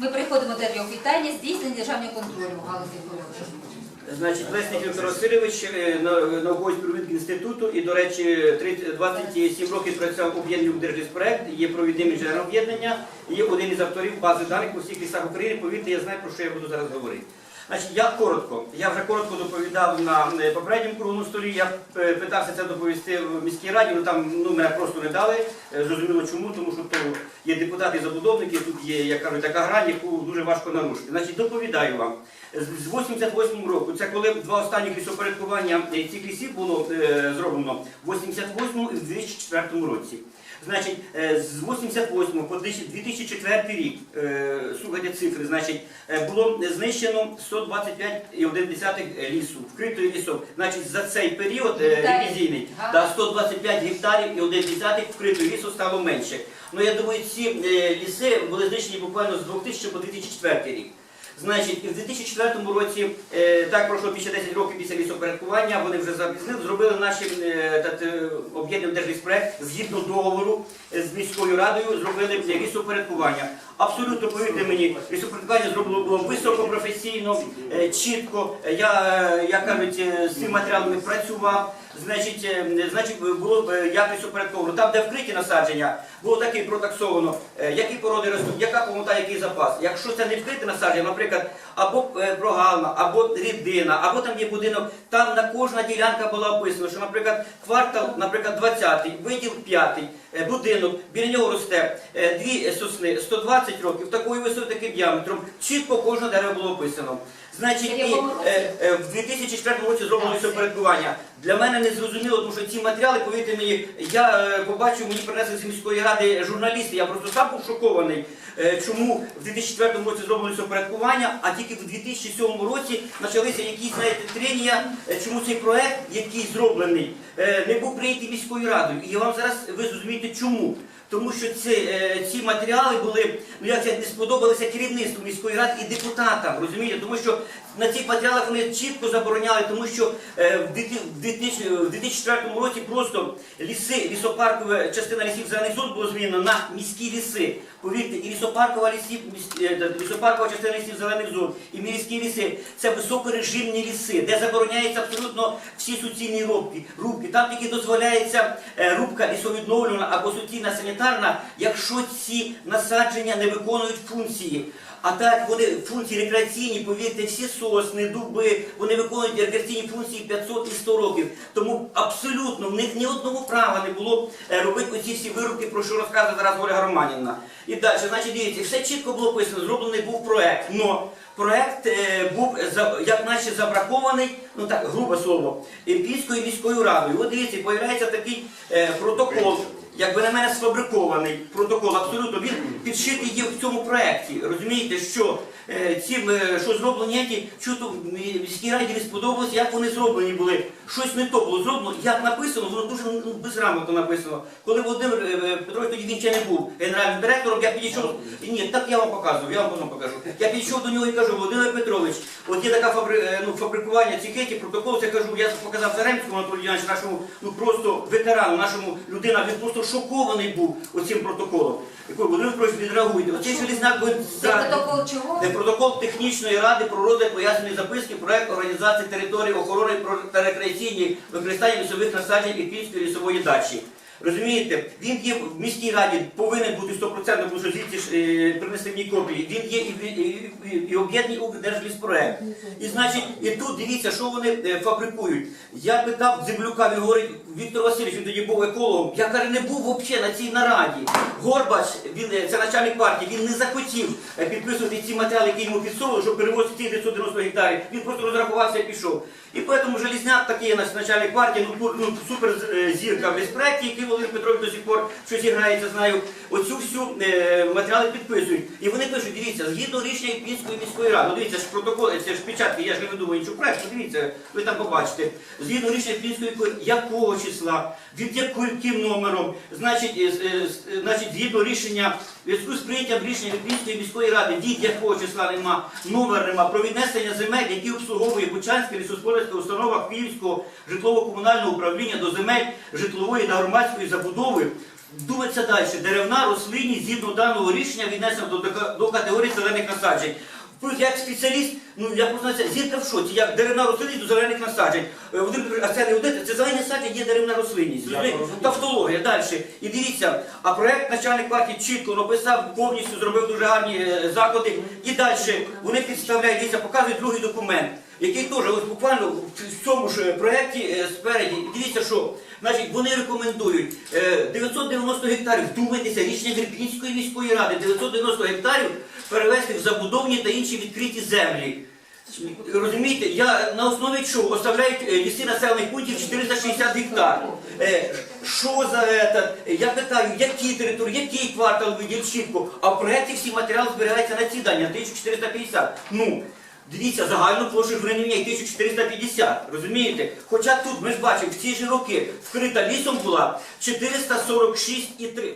Ми приходимо до трьох вітання здійснення державного контролю в галузі екології. Значить, Лесник Віктор Васильович, е, на- науковий співробітник інституту і, до речі, 30 27 років працював у об'єднанні Держліспроект, є провідним інженером об'єднання, є один із авторів бази даних у всіх лісах України. Повірте, я знаю, про що я буду зараз говорити. Значить, я коротко, я вже коротко доповідав на е, попередньому круглому столі. Я е, питався це доповісти в міській раді, але там ну, мене просто не дали. Е, Зрозуміло чому, тому що то є депутати і забудовники, тут є, як кажуть, така грань, яку дуже важко нарушити. Значить, доповідаю вам. З 88 року, це коли два останні лісопорядкування е, цих лісів було е, зроблено в 88 і в 2004 році. Значить, е, з 88 по 2004 рік, е, слухайте цифри, значить, е, було знищено 125,1 лісу, вкритої лісок. Значить, за цей період е, ревізійний, да, 125 гектарів і 1 десятих вкритої лісу стало менше. Ну, я думаю, ці е, ліси були знищені буквально з 2000 по 2004 рік. Значить, в 2004 році, е, так пройшло більше 10 років після лісопорядкування, вони вже запізнили, зробили наші е, та- е, об'єднаний держліспроект згідно договору е, з міською радою, зробили е, лісопорядкування. Абсолютно повірте мені, лісопорядкування зроблено було високопрофесійно, е, чітко. Я, е, як кажуть, е, з цим матеріалами працював. Значить, е, значить, було е, як лісопорядковано. Там, де вкриті насадження, було так і протаксовано, е, які породи ростуть, яка повнота, який запас. Якщо це не вкрите насадження, наприклад, або прогалина, або рідина, або там є будинок, там на кожна ділянка була описана, що, наприклад, квартал, наприклад, 20-й, виділ 5-й, е, будинок, біля нього росте дві сосни, 120 років, такою висотою, таким діаметром. Чітко кожне дерево було описано. Значить, і е, е, в 2004 році зроблено Так, лісопорядкування. Для мене не зрозуміло, тому що ці матеріали, повірте мені, я е, побачив, мені принесли з міської ради журналісти. Я просто сам був шокований, е, чому в 2004 році зроблено лісопорядкування, а тільки в 2007 році почалися якісь знаєте, тренія, е, чому цей проект, який зроблений, е, не був прийнятий міською радою. І я вам зараз ви зрозумієте, чому. Тому що ці, е, ці матеріали були, ну як це не сподобалися керівництву міської ради і депутатам, розумієте? Тому що на цих матеріалах вони чітко забороняли, тому що е, в 2000 в 2000 в 2004 році просто ліси, лісопаркова частина лісів зелених зон було змінено на міські ліси. Повірте, і лісопаркова лісів, е, лісопаркова частина лісів зелених зон, і міські ліси це високорежимні ліси, де забороняється абсолютно всі суцільні рубки. рубки. Там тільки дозволяється рубка лісовідновлювана або суцільна санітарна, якщо ці насадження не виконують функції. А так вони функції рекреаційні, повірте, всі сосни, дуби, вони виконують рекреаційні функції 500 і 100 років. Тому абсолютно в них ні одного права не було е, робити оці всі вирубки, про що розказує зараз Ольга Романівна. І далі, значить, дивіться, все чітко було писано, зроблений був проект. Но проект е, був як наче забракований, ну так, грубе слово, Ірпінською міською радою. От дивіться, появляється такий е, протокол. Якби на мене сфабрикований протокол, абсолютно він підшитий є в цьому проєкті. Розумієте, що е, ці, е, що зроблені, які чуто в міській раді не сподобалось, як вони зроблені були. Щось не то було зроблено, як написано, воно дуже ну, безграмотно написано. Коли Володимир е, Петрович тоді він ще не був генеральним директором, я підійшов. Ні, так я вам показую, я вам потім покажу. Я підійшов до нього і кажу, Володимир Петрович, от є така фабри, ну, фабрикування цікеті, протокол, це кажу, я показав Заремському Анатолію Івановичу, нашому ну просто ветерану, нашому людина, він просто шокований був оцим протоколом. Володимир Петрович відреагуйте. Оцей железняк буде Це протокол чого? Це Протокол технічної ради про розгляд пояснює записки проект організації території охорони про- та рекреаційні використання лісових насаджень кінської лісової дачі. Розумієте, він є в міській раді, повинен бути 100%, тому що звідси ж е, принесли мені копії. Він є і, і, і, і об'єднаний Укрдержліспроект. І значить, і тут дивіться, що вони е, фабрикують. Я питав Землюка, він говорить, Віктор Васильович, він тоді був екологом. Я каже, не був взагалі на цій нараді. Горбач, він е, це начальник партії, він не захотів е, підписувати ці матеріали, які йому підсовували, щоб перевозити ці 990 гектарів. Він просто розрахувався і пішов. І тому Желізняк такий начальник партії, ну, ну супер е, в безпрекі, який Володимир Петрович до сих пор щось грається, знаю. Оцю всю е, матеріали підписують. І вони пишуть, дивіться, згідно рішення Ірпінської міської ради, ну дивіться ж протокол, це ж печатки, я ж не видумую нічого проекту, дивіться, ви там побачите. Згідно рішення міської якого числа, від яким номером, значить, е, е, значить, згідно рішення, зв'язку з прийняттям рішення Ірпінської міської ради, від якого числа нема, номер нема, про віднесення земель, які обслуговує Бучанська лісосподарська установа Київського житлово-комунального управління до земель житлової та громадської забудови Думається далі. Деревна рослинність згідно даного рішення віднесена до, до категорії зелених насаджень. Як спеціаліст, ну я просто це зірка в шоці, як деревна рослинність до зелених насаджень. Е, Володимир а це не один, це зелені насадження є деревна рослинність. Тавтологія далі. І дивіться, а проект начальник партії чітко написав, повністю зробив дуже гарні е, заклади. І далі вони підставляють, дивіться, показують другий документ, який теж ось буквально в цьому ж е, проекті е, спереді. Дивіться, що значить вони рекомендують е, 990 гектарів. Вдумайтеся, рішення Вірпінської міської ради 990 гектарів перевести в забудовні та інші відкриті землі. Розумієте, я на основі чого оставляють е, ліси населених пунктів 460 гектар. Е, Що за це? Я питаю, які території, який квартал виділ чітко, а в проєкті всі матеріали зберігаються на ці дані, 1450. Ну, дивіться, загальну площу Гринівня 1450, розумієте? Хоча тут ми ж бачимо, в ці ж роки вкрита лісом була 446,3.